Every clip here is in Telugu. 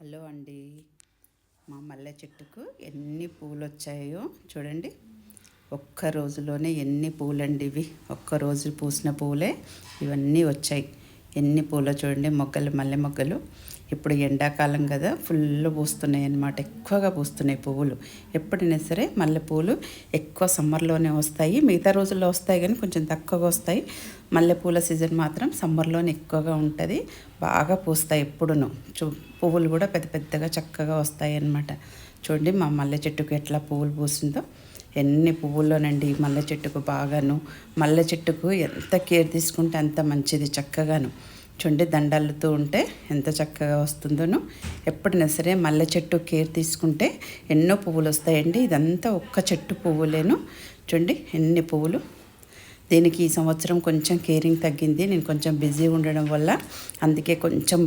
హలో అండి. మా మల్లె చెట్టుకు ఎన్ని పూలు వచ్చాయో చూడండి. ఒక్క రోజులోనే ఎన్ని పూలండి ఇవి. ఒక్క రోజు పూసిన పూలే ఇవన్నీ వచ్చాయి. ఎన్ని పూలు చూడండి మొగ్గలు మల్లె మొగ్గలు. ఇప్పుడు ఎండాకాలం కదా ఫుల్ పూస్తున్నాయి అన్నమాట ఎక్కువగా పూస్తున్నాయి పువ్వులు. ఎప్పుడైనా సరే మల్లె పూలు ఎక్కువ సమ్మర్లోనే వస్తాయి. మిగతా రోజుల్లో వస్తాయి కానీ కొంచెం తక్కువగా వస్తాయి. మల్లెపూల సీజన్ మాత్రం సమ్మర్లోనే ఎక్కువగా ఉంటుంది. బాగా పూస్తాయి ఎప్పుడును. చూ పువ్వులు కూడా పెద్ద పెద్దగా చక్కగా వస్తాయి అన్నమాట. చూడండి మా మల్లె చెట్టుకు ఎట్లా పువ్వులు పూసిందో. ఎన్ని పువ్వుల్లోనండి మల్లె చెట్టుకు బాగాను. మల్లె చెట్టుకు ఎంత కేర్ తీసుకుంటే అంత మంచిది చక్కగాను. చూడండి దండలుతూ ఉంటే ఎంత చక్కగా వస్తుందోను. ఎప్పుడైనా సరే మల్లె చెట్టు కేర్ తీసుకుంటే ఎన్నో పువ్వులు వస్తాయండి. ఇదంతా ఒక్క చెట్టు పువ్వులేను. చూడండి ఎన్ని పువ్వులు. దీనికి ఈ సంవత్సరం కొంచెం కేరింగ్ తగ్గింది. నేను కొంచెం బిజీ ఉండడం వల్ల అందుకే కొంచెం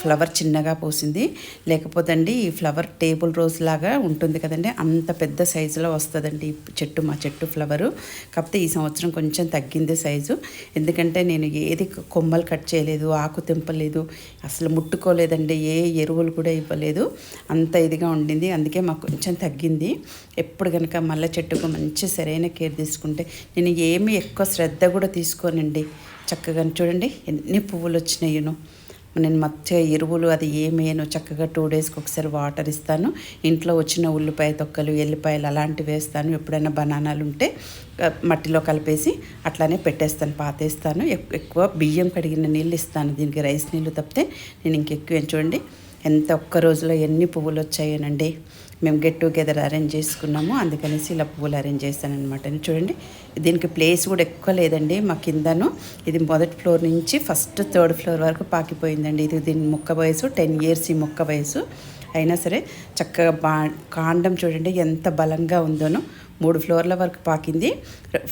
ఫ్లవర్ చిన్నగా పోసింది. లేకపోతే అండి ఈ ఫ్లవర్ టేబుల్ రోజ్ లాగా ఉంటుంది కదండి అంత పెద్ద సైజులో వస్తుందండి ఈ చెట్టు మా చెట్టు ఫ్లవరు. కాకపోతే ఈ సంవత్సరం కొంచెం తగ్గింది సైజు. ఎందుకంటే నేను ఏది కొమ్మలు కట్ చేయలేదు ఆకు తెంపలేదు అసలు ముట్టుకోలేదండి ఏ ఎరువులు కూడా ఇవ్వలేదు. అంత ఇదిగా ఉండింది. అందుకే మాకు కొంచెం తగ్గింది. ఎప్పుడు కనుక మల్లె చెట్టుకు మంచి సరైన కేర్ తీసుకుంటే నేను ఏమి ఎక్కువ శ్రద్ధ కూడా తీసుకోనండి. చక్కగా చూడండి ఎన్ని పువ్వులు వచ్చినాయను. నేను మచ్చ ఎరువులు అది ఏమేను చక్కగా టూ డేస్కి ఒకసారి వాటర్ ఇస్తాను. ఇంట్లో వచ్చిన ఉల్లిపాయ తొక్కలు ఎల్లిపాయలు అలాంటివి వేస్తాను. ఎప్పుడైనా బనానాలు ఉంటే మట్టిలో కలిపేసి అట్లానే పెట్టేస్తాను పాతేస్తాను. ఎక్- ఎక్కువ బియ్యం కడిగిన నీళ్ళు ఇస్తాను. దీనికి రైస్ నీళ్ళు తప్పితే నేను ఇంకెక్కువ చూడండి ఎంత ఒక్క రోజులో ఎన్ని పువ్వులు వచ్చాయనండి. మేము గెట్ టుగెదర్ అరేంజ్ చేసుకున్నాము. అందుకనేసి ఇలా పువ్వులు అరేంజ్ చేశానమాట చూడండి. దీనికి ప్లేస్ కూడా ఎక్కువ లేదండి మా కిందను. ఇది మొదటి ఫ్లోర్ నుంచి ఫస్ట్ థర్డ్ ఫ్లోర్ వరకు పాకిపోయిందండి. ఇది దీని మొక్క వయసు టెన్ ఇయర్స్ ఈ మొక్క వయసు. అయినా సరే చక్కగా బా కాండం చూడండి ఎంత బలంగా ఉందోనో. మూడు ఫ్లోర్ల వరకు పాకింది.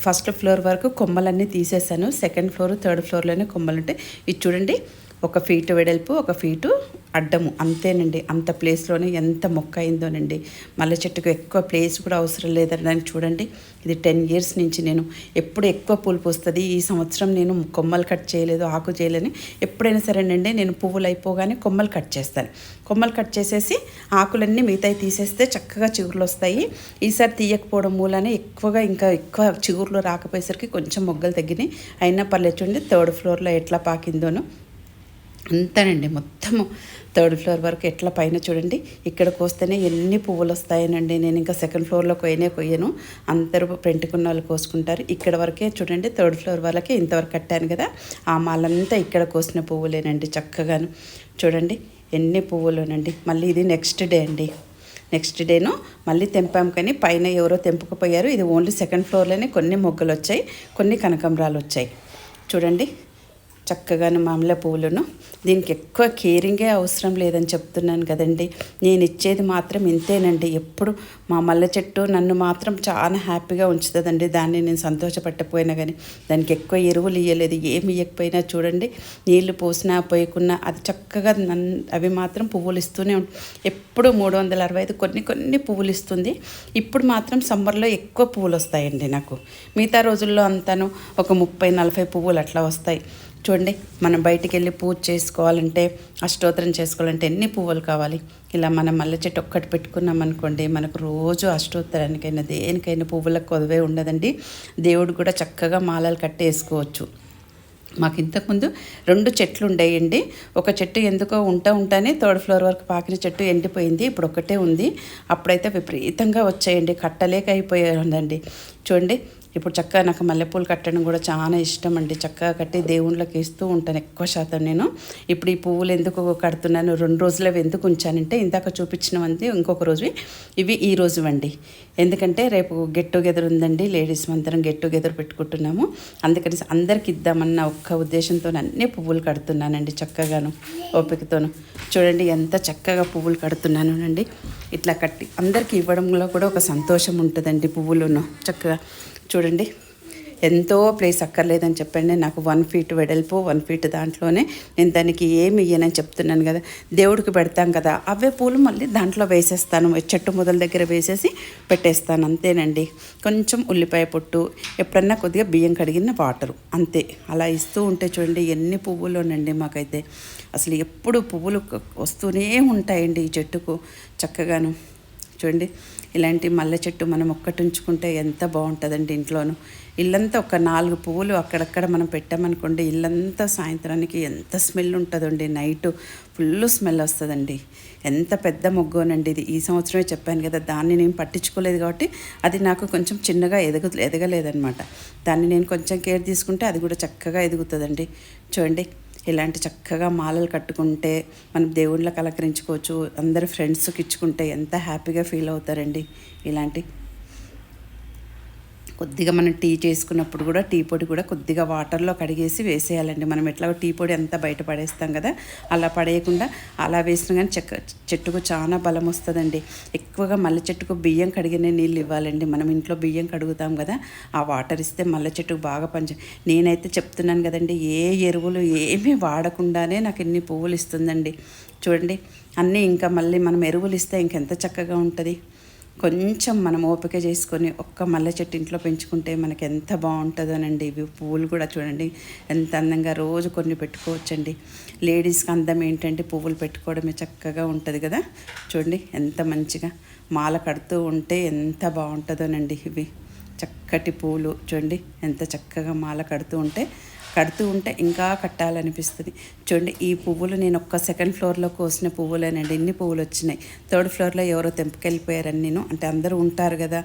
ఫస్ట్ ఫ్లోర్ వరకు కొమ్మలన్నీ తీసేసాను. సెకండ్ ఫ్లోర్ థర్డ్ ఫ్లోర్లోనే కొమ్మలు ఉంటాయి ఇది చూడండి ఒక ఫీటు వెడల్పు ఒక ఫీటు అడ్డము. అంతేనండి. అంత ప్లేస్లోనే ఎంత మొక్క అయిందోనండి మల్లె చెట్టుకు ఎక్కువ ప్లేస్ కూడా అవసరం లేదని చూడండి. ఇది టెన్ ఇయర్స్ నుంచి నేను ఎప్పుడు ఎక్కువ పూలు పూస్తుంది. ఈ సంవత్సరం నేను కొమ్మలు కట్ చేయలేదు ఆకు చేయలేని. ఎప్పుడైనా సరేనండి నేను పువ్వులు అయిపోగానే కొమ్మలు కట్ చేస్తాను. కొమ్మలు కట్ చేసేసి ఆకులన్నీ మిగతాయి తీసేస్తే చక్కగా చిగుర్లు వస్తాయి. ఈసారి తీయకపోవడం మూలానే ఎక్కువగా ఇంకా ఎక్కువ చిగుర్లు రాకపోయేసరికి కొంచెం మొగ్గలు తగ్గినాయి. అయినా పర్లేదు చూడండి థర్డ్ ఫ్లోర్లో ఎట్లా పాకిందోనో. అంతేనండి. మొత్తము థర్డ్ ఫ్లోర్ వరకు ఎట్లా పైన చూడండి. ఇక్కడ కోస్తేనే ఎన్ని పువ్వులు వస్తాయనండి నేను ఇంకా సెకండ్ ఫ్లోర్లో కొయ్యనే కొయ్యను. అందరూ పెంటుకున్న వాళ్ళు కోసుకుంటారు. ఇక్కడ వరకే చూడండి థర్డ్ ఫ్లోర్ వాళ్ళకే ఇంతవరకు కట్టాను కదా. ఆ మాలంతా ఇక్కడ కోసిన పువ్వులేనండి చక్కగాను. చూడండి ఎన్ని పువ్వులునండి. మళ్ళీ ఇది నెక్స్ట్ డే అండి. నెక్స్ట్ డేను మళ్ళీ తెంపాం కానీ పైన ఎవరో తెంపుకుపోయారు. ఇది ఓన్లీ సెకండ్ ఫ్లోర్లోనే కొన్ని మొగ్గలు వచ్చాయి కొన్ని కనకంబరాలు వచ్చాయి చూడండి చక్కగాను మామిల పువ్వులను. దీనికి ఎక్కువ కేరింగే అవసరం లేదని చెప్తున్నాను కదండి. నేను ఇచ్చేది మాత్రం ఇంతేనండి. ఎప్పుడు మా మల్లె చెట్టు నన్ను మాత్రం చాలా హ్యాపీగా ఉంచుతుందండి. దాన్ని నేను సంతోషపట్టపోయినా కానీ దానికి ఎక్కువ ఎరువులు ఇవ్వలేదు ఏమి ఇవ్వకపోయినా చూడండి. నీళ్ళు పోసినా పోయకున్నా అది చక్కగా నన్ను అవి మాత్రం పువ్వులు ఇస్తూనే ఉంటాయి ఎప్పుడు మూడు వందల అరవై ఐదు కొన్ని కొన్ని పువ్వులు ఇస్తుంది. ఇప్పుడు మాత్రం సమ్మర్లో ఎక్కువ పువ్వులు వస్తాయండి నాకు. మిగతా రోజుల్లో అంతాను ఒక ముప్పై నలభై పువ్వులు అట్లా వస్తాయి. చూడండి మనం బయటికి వెళ్ళి పూజ చేసుకోవాలంటే అష్టోత్తరం చేసుకోవాలంటే ఎన్ని పువ్వులు కావాలి? ఇలా మనం మల్లె చెట్టు ఒక్కటి పెట్టుకున్నాం అనుకోండి మనకు రోజు అష్టోత్తరానికైనా దేనికైనా పువ్వులకు కొదవే ఉండదండి. దేవుడు కూడా చక్కగా మాలలు కట్టేసుకోవచ్చు. మాకు ఇంతకుముందు రెండు చెట్లు ఉండేయండి. ఒక చెట్టు ఎందుకో ఉంటా ఉంటానే థర్డ్ ఫ్లోర్ వరకు పాకిన చెట్టు ఎండిపోయింది. ఇప్పుడు ఒకటే ఉంది. అప్పుడైతే విపరీతంగా వచ్చాయండి. కట్టలేక అయిపోయాయండి చూడండి ఇప్పుడు చక్కగా నాకు మల్లెపూలు కట్టడం కూడా చాలా ఇష్టం అండి. చక్కగా కట్టి దేవుళ్ళకి ఇస్తూ ఉంటాను ఎక్కువ శాతం నేను. ఇప్పుడు ఈ పువ్వులు ఎందుకు కడుతున్నాను? రెండు రోజులు అవి ఎందుకు ఉంచానంటే ఇందాక చూపించినవంది ఇంకొక రోజు. ఇవి ఈ రోజు అండి ఎందుకంటే రేపు గెట్ టుగెదర్ ఉందండి. లేడీస్ అందరం గెట్ టుగెదర్ పెట్టుకుంటున్నాము. అందుకని అందరికి ఇద్దామన్న ఒక్క ఉద్దేశంతో అన్ని పువ్వులు కడుతున్నానండి చక్కగాను ఓపికతోను. చూడండి ఎంత చక్కగా పువ్వులు కడుతున్నాను అండి ఇట్లా కట్టి అందరికి ఇవ్వడంలో కూడా ఒక సంతోషం ఉంటుందండి పువ్వులను. చక్కగా చూడండి. ఎంతో ప్లేస్ అక్కర్లేదని చెప్పండి. నాకు వన్ ఫీట్ వెడల్పు వన్ ఫీట్ దాంట్లోనే నేను దానికి ఏమి ఇయ్యనని చెప్తున్నాను కదా. దేవుడికి పెడతాం కదా. అవే పూలు మళ్ళీ దాంట్లో వేసేస్తాను. చెట్టు మొదల దగ్గర వేసేసి పెట్టేస్తాను. అంతేనండి. కొంచెం ఉల్లిపాయ పొట్టు ఎప్పుడన్నా కొద్దిగా బియ్యం కడిగిన వాటరు అంతే. అలా ఇస్తూ ఉంటే చూడండి ఎన్ని పువ్వులోనండి మాకైతే. అసలు ఎప్పుడు పువ్వులు వస్తూనే ఉంటాయండి ఈ చెట్టుకు చక్కగాను. చూడండి. ఇలాంటి మల్లె చెట్టు మనం ఒక్కటి ఉంచుకుంటే ఎంత బాగుంటుందండి ఇంట్లోనూ. ఇల్లంతా ఒక నాలుగు పువ్వులు అక్కడక్కడ మనం పెట్టామనుకోండి ఇల్లంతా సాయంత్రానికి ఎంత స్మెల్ ఉంటుందండి. నైట్ ఫుల్ స్మెల్ వస్తుందండి. ఎంత పెద్ద మొగ్గోనండి ఇది. ఈ సంవత్సరమే చెప్పాను కదా దాన్ని నేను పట్టించుకోలేదు కాబట్టి అది నాకు కొంచెం చిన్నగా ఎదగ ఎదగలేదనమాట దాన్ని నేను కొంచెం కేర్ తీసుకుంటే అది కూడా చక్కగా ఎదుగుతుందండి. చూడండి ఇలాంటి చక్కగా మాలలు కట్టుకుంటే మనం దేవుళ్ళకి అలంకరించుకోవచ్చు అందరు ఫ్రెండ్స్కి ఇచ్చుకుంటే ఎంత హ్యాపీగా ఫీల్ అవుతారండి. ఇలాంటి కొద్దిగా మనం టీ చేసుకున్నప్పుడు కూడా టీ పొడి కూడా కొద్దిగా వాటర్లో కడిగేసి వేసేయాలండి. మనం ఎట్లా టీ పొడి అంతా బయట పడేస్తాం కదా అలా పడేయకుండా అలా వేసినా కానీ చెక్క చెట్టుకు చాలా బలం వస్తుందండి. ఎక్కువగా మల్లె చెట్టుకు బియ్యం కడిగిన నీళ్ళు ఇవ్వాలండి. మనం ఇంట్లో బియ్యం కడుగుతాం కదా ఆ వాటర్ ఇస్తే మల్లె చెట్టుకు బాగా పనిచే నేనైతే చెప్తున్నాను కదండి ఏ ఎరువులు ఏమీ వాడకుండానే నాకు ఎన్ని పువ్వులు ఇస్తుందండి. చూడండి అన్నీ ఇంకా మళ్ళీ మనం ఎరువులు ఇస్తే ఇంకెంత చక్కగా ఉంటుంది. కొంచెం మనం ఓపిక చేసుకొని ఒక్క మల్లె చెట్టు ఇంట్లో పెంచుకుంటే మనకి ఎంత బాగుంటుందోనండి. ఇవి పువ్వులు కూడా చూడండి ఎంత అందంగా రోజు కొన్ని పెట్టుకోవచ్చండి. లేడీస్కి అందం ఏంటంటే పువ్వులు పెట్టుకోవడమే చక్కగా ఉంటుంది కదా. చూడండి ఎంత మంచిగా మాల కడుతూ ఉంటే ఎంత బాగుంటుందోనండి ఇవి. చక్కటి పూలు చూడండి ఎంత చక్కగా మాల కడుతూ ఉంటే కడుతూ ఉంటే ఇంకా కట్టాలనిపిస్తుంది. చూడండి ఈ పువ్వులు నేను ఒక్క సెకండ్ ఫ్లోర్లో కోసిన పువ్వులేనండి. ఎన్ని పువ్వులు వచ్చినాయి. థర్డ్ ఫ్లోర్లో ఎవరో తెంపుకెళ్ళిపోయారని నేను. అంటే అందరూ ఉంటారు కదా.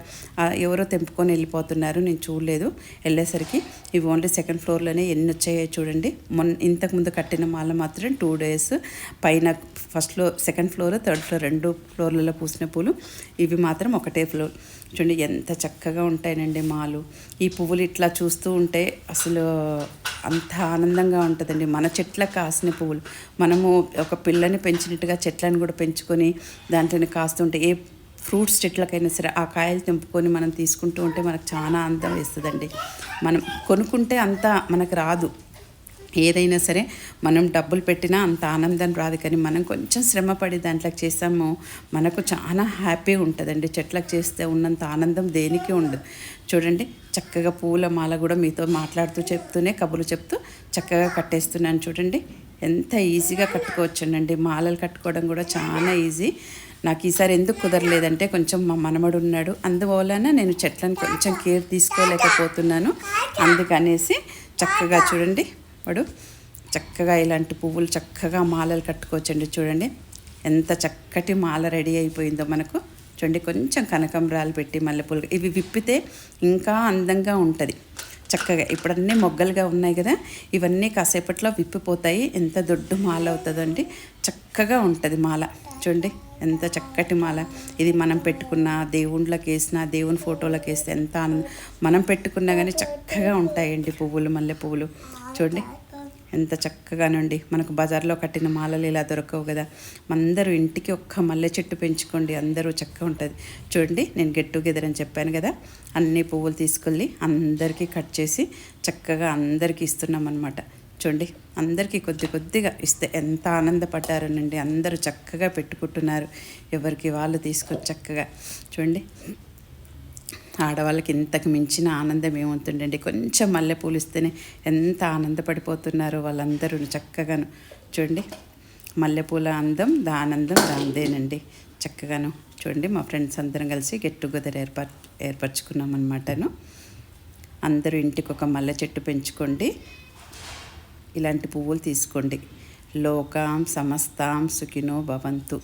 ఎవరో తెంపుకొని వెళ్ళిపోతున్నారు. నేను చూడలేదు. వెళ్ళేసరికి ఇవి ఓన్లీ సెకండ్ ఫ్లోర్లోనే ఎన్ని వచ్చాయో చూడండి. మొన్న ఇంతకుముందు కట్టిన మాల మాత్రం టూ డేస్ పైన first floor second floor third floor రెండు ఫ్లోర్లలో పూసిన పూలు. ఇవి మాత్రం ఒకటే ఫ్లోర్ చూడండి ఎంత చక్కగా ఉంటాయనండి మాలు. ఈ పువ్వులు ఇట్లా చూస్తూ ఉంటే అసలు అంత ఆనందంగా ఉంటుందండి. మన చెట్ల కాసిన పువ్వులు. మనము ఒక పిల్లని పెంచినట్టుగా చెట్లను కూడా పెంచుకొని దాంట్లోనే కాస్తుంటే ఏ ఫ్రూట్స్ చెట్లకైనా సరే ఆ కాయలు తెంపుకొని మనం తీసుకుంటూ ఉంటే మనకు చాలా అందం వేస్తుందండి. మనం కొనుక్కుంటే అంత మనకు రాదు. ఏదైనా సరే మనం డబ్బులు పెట్టినా అంత ఆనందం రాదు. కానీ మనం కొంచెం శ్రమపడి దాంట్లోకి చేస్తాము మనకు చాలా హ్యాపీగా ఉంటుందండి. చెట్లకు చేస్తే ఉన్నంత ఆనందం దేనికి ఉండదు. చూడండి చక్కగా పూల మాల కూడా మీతో మాట్లాడుతూ చెప్తూనే కబుర్లు చెప్తూ చక్కగా కట్టేస్తున్నాను చూడండి. ఎంత ఈజీగా కట్టుకోవచ్చునండి. మాలలు కట్టుకోవడం కూడా చాలా ఈజీ. నాకు ఈసారి ఎందుకు కుదరలేదంటే కొంచెం మా మనమడు ఉన్నాడు. అందువలన నేను చెట్లను కొంచెం కేర్ తీసుకోలేకపోతున్నాను. అందుకనేసి చక్కగా చూడండి వాడు చక్కగా ఇలాంటి పువ్వులు చక్కగా మాలలు కట్టుకోవచ్చండి చూడండి. ఎంత చక్కటి మాల రెడీ అయిపోయిందో మనకు. చూడండి కొంచెం కనకంబరాలు పెట్టి మల్లెపూలు ఇవి విప్పితే ఇంకా అందంగా ఉంటుంది. చక్కగా ఇప్పుడన్నీ మొగ్గలుగా ఉన్నాయి కదా. ఇవన్నీ కాసేపట్లో విప్పిపోతాయి. ఎంత దొడ్డు మాల అవుతుందండి చక్కగా ఉంటుంది మాల. చూడండి ఎంత చక్కటి మాల. ఇది మనం పెట్టుకున్న దేవుళ్ళకి వేసిన దేవుని ఫోటోలకు వేస్తే ఎంత మనం పెట్టుకున్నా కానీ చక్కగా ఉంటాయండి పువ్వులు మల్లె పువ్వులు చూడండి. ఎంత చక్కగానండి. మనకు బజార్లో కట్టిన మాలలు ఇలా దొరకవు కదా. అందరూ ఇంటికి ఒక్క మల్లె చెట్టు పెంచుకోండి. అందరూ చక్కగా ఉంటుంది. చూడండి నేను గెట్ టుగెదర్ అని చెప్పాను కదా. అన్ని పువ్వులు తీసుకెళ్ళి అందరికీ కట్ చేసి చక్కగా అందరికీ ఇస్తున్నాం అనమాట చూడండి అందరికీ కొద్ది కొద్దిగా ఇస్తే ఎంత ఆనందపడ్డారనండి. అందరూ చక్కగా పెట్టుకుంటున్నారు. ఎవరికి వాళ్ళు తీసుకొచ్చి చక్కగా. చూడండి. ఆడవాళ్ళకి ఇంతకు మించిన ఆనందం ఏముంటుండండి కొంచెం మల్లెపూలు ఇస్తేనే ఎంత ఆనందపడిపోతున్నారో వాళ్ళందరూ చక్కగాను. చూడండి మల్లెపూల అందం దానందం దాందేనండి. చక్కగాను. చూడండి మా ఫ్రెండ్స్ అందరం కలిసి గెట్ టుగెదర్ ఏర్పర్ ఏర్పరచుకున్నాం అనమాటను అందరూ ఇంటికి ఒక మల్లె చెట్టు పెంచుకోండి. ఇలాంటి పువ్వులు తీసుకోండి. లోకాం సమస్తాం సుఖినో భవంతు.